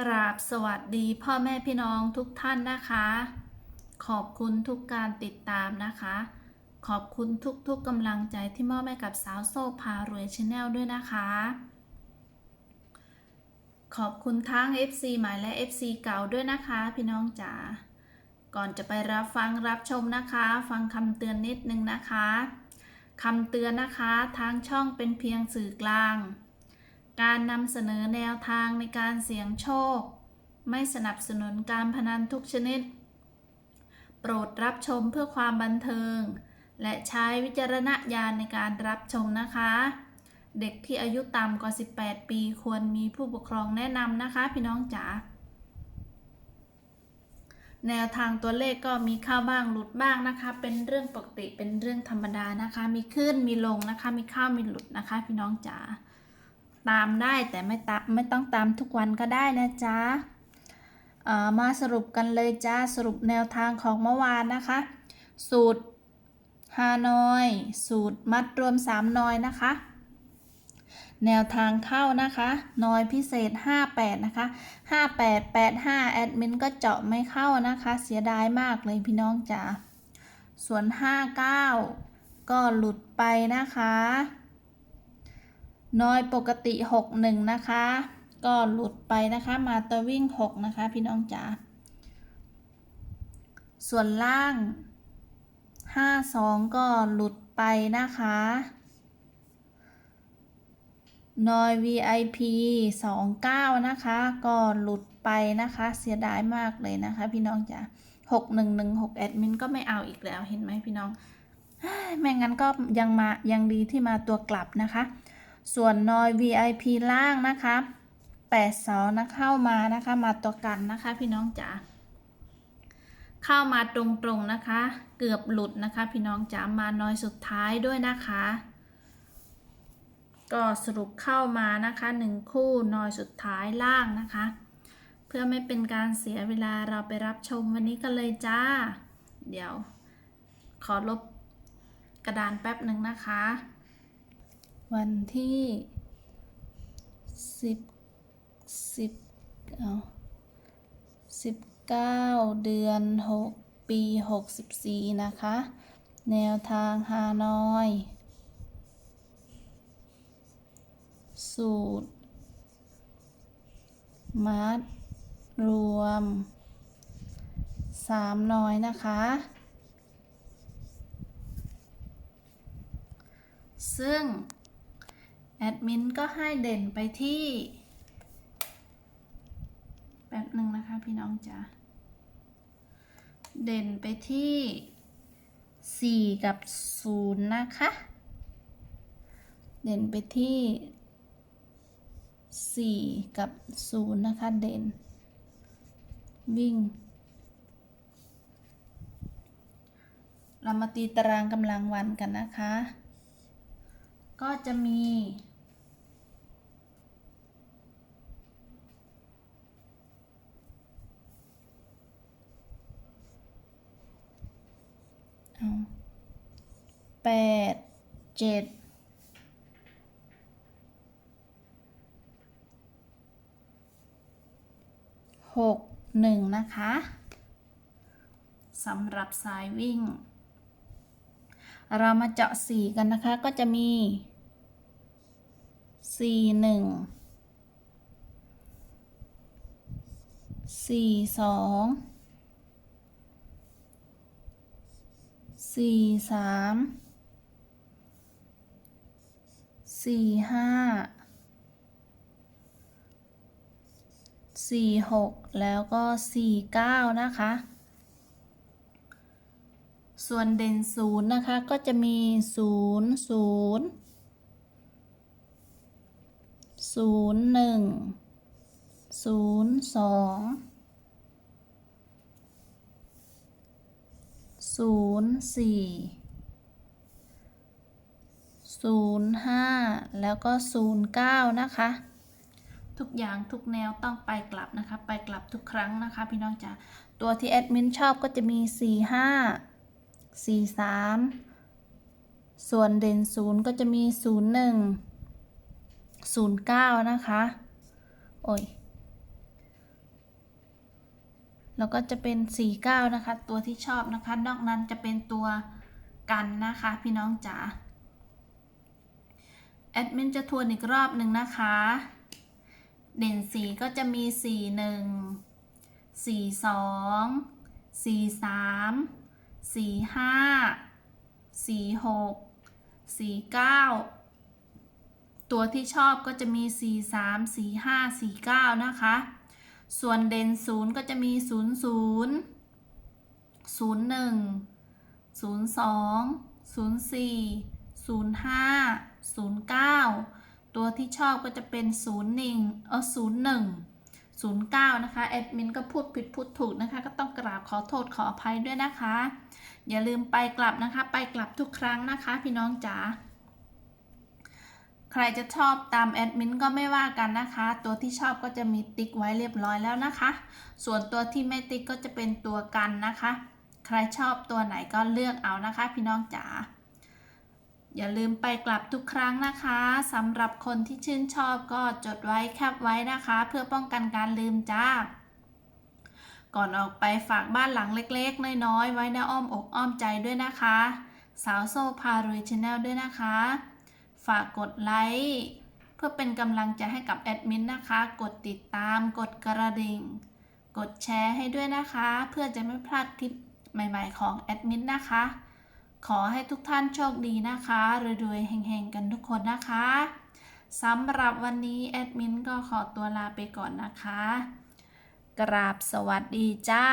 กราบสวัสดีพ่อแม่พี่น้องทุกท่านนะคะ ขอบคุณทุกการติดตามนะคะ ขอบคุณทุกๆกำลังใจที่มอบให้กับสาวโซ่พารวยชาแนลด้วยนะคะ ขอบคุณทั้ง FC ใหม่และ FC เก่าด้วยนะคะ พี่น้องจ๋าก่อนจะไปรับฟังรับชมนะคะ ฟังคำเตือนนิดนึงนะคะคำเตือนนะคะทางช่องเป็นเพียงสื่อกลาง การนำเสนอแนวทางในการเสี่ยงโชค ไม่สนับสนุนการพนันทุกชนิด โปรดรับชมเพื่อความบันเทิง และใช้วิจารณญาณในการรับชมนะคะ เด็กที่อายุต่ำกว่า 18 ปีควรมีผู้ปกครองแนะนำนะคะพี่น้องจ๋าแนวทางตัวเลขก็มีเข้าบ้างหลุดบ้างนะคะ เป็นเรื่องปกติเป็นเรื่องธรรมดานะคะ มีขึ้นมีลงนะคะ มีเข้ามีหลุดนะคะ พี่น้องจ๋า ตามได้แต่ไม่ตามไม่ต้องตามทุกวันก็ได้นะจ๊ะมาสรุปกันเลยจ้าสรุปแนวทางของเมื่อวานนะคะ สูตรฮานอย สูตรมัดรวม 3 นอยนะคะ แนวทางเข้านะคะนอยพิเศษ 58 นะคะ 5885 แอดมินก็เจาะไม่เข้านะคะ เสียดายมากเลยพี่น้องจ๋าส่วน 59 ก็หลุดไปนะคะ น้อยปกติ 61 นะคะ ก็หลุดไปนะคะมาตัววิ่ง 6 นะคะ พี่น้องจ๋าส่วนล่าง 52 ก็หลุดไปนะคะนอย VIP 29 นะคะ ก็หลุดไปนะคะ เสียดายมากเลยนะคะ พี่น้องจ๋า6116แอดมินก็ไม่เอาอีกแล้วเห็นไหมพี่น้องไม่งั้นก็ยังมายังดีที่มาตัวกลับนะคะ ส่วนนอย VIP ล่างนะคะ82นะเข้ามานะคะ มาตัวกันนะคะ พี่น้องจ๋าเข้ามาตรงๆนะคะ เกือบหลุดนะคะ พี่น้องจ๋ามาน้อยสุดท้ายด้วยนะคะ ก็สรุปเข้ามานะคะหนึ่งคู่นอยสุดท้ายล่างนะคะ เพื่อไม่เป็นการเสียเวลาเราไปรับชมวันนี้กันเลยจ้า เดี๋ยว ขอลบกระดานแป๊บหนึ่งนะคะ วันที่สิบสิบเอาสิบเก้าเดือนหกปีหกสิบสี่นะคะ แนวทางฮานอย สูตร มัด รวมสามน้อยนะคะซึ่ง แอดมินก็ให้เด่นไปที่แป๊บหนึ่งนะคะพี่น้องจ๋าเด่นไปที่ 4 กับ 0 นะคะ เด่นไปที่ 4 กับ 0 นะคะ เด่น วิ่ง เรามาตีตารางกำลังวันกันนะคะ ก็จะมี แปดเจ็ดหกหนึ่งนะคะสำหรับสายวิ่ง เรามาเจาะสี่กันนะคะก็จะมีสี่หนึ่งสี่สองสี่สาม สี่ห้าสี่หกแล้วก็สี่เก้านะคะ ส่วนเด่นศูนย์นะคะก็จะมีศูนย์ศูนย์ศูนย์หนึ่งศูนย์สองศูนย์สี่ ศูนย์ห้าแล้วก็ศูนย์เก้านะคะ ทุกอย่างทุกแนวต้องไปกลับนะคะ ไปกลับทุกครั้งนะคะ พี่น้องจ๋าตัวที่แอดมินชอบก็จะมีสี่ห้าสี่สามส่วนเด่นศูนย์ก็จะมีศูนย์หนึ่งศูนย์เก้านะคะ โอ้ยแล้วก็จะเป็น 49 นะคะ ตัวที่ชอบนะคะ นอกนั้นจะเป็นตัวกันนะคะ พี่น้องจ๋า แอดมินจะทวนอีกรอบหนึ่งนะคะ เด่นสีก็จะมี 41 42 43 45 46 49 ตัวที่ชอบก็จะมี 43 45 49 นะคะ ส่วนเด่นศูนย์ก็จะมี 00 01 02 04 05 09 ตัวที่ชอบก็จะเป็น 01 เออ01 09 นะคะ แอดมินก็พูดผิดพูดถูกนะคะ ก็ต้องกราบขอโทษขออภัยด้วยนะคะ อย่าลืมไปกลับนะคะ ไปกลับทุกครั้งนะคะ พี่น้องจ๋า ใครจะชอบตามแอดมินก็ไม่ว่ากันนะคะ ตัวที่ชอบก็จะมีติ๊กไว้เรียบร้อยแล้วนะคะ ส่วนตัวที่ไม่ติ๊กก็จะเป็นตัวกันนะคะ ใครชอบตัวไหนก็เลือกเอานะคะ พี่น้องจ๋า อย่าลืมไปกลับทุกครั้งนะคะสำหรับคนที่ชื่นชอบก็จดไว้แคปไว้นะคะ เพื่อป้องกันการลืมจ้า ก่อนออกไปฝากบ้านหลังเล็กๆ น้อยๆ ไว้ในอ้อมอกอ้อมใจด้วยนะคะ สาวโซพารุยชาแนลด้วยนะคะ ฝากกดไลค์เพื่อเป็นกำลังใจให้กับแอดมินนะคะ กดติดตาม กดกระดิ่ง กดแชร์ให้ด้วยนะคะ เพื่อจะไม่พลาดคลิปใหม่ ๆ ของแอดมินนะคะ ขอให้ทุกท่านโชคดีนะคะรวยๆเฮงๆกันทุกคนนะคะสำหรับวันนี้แอดมินก็ขอตัวลาไปก่อนนะคะ กราบสวัสดีจ้า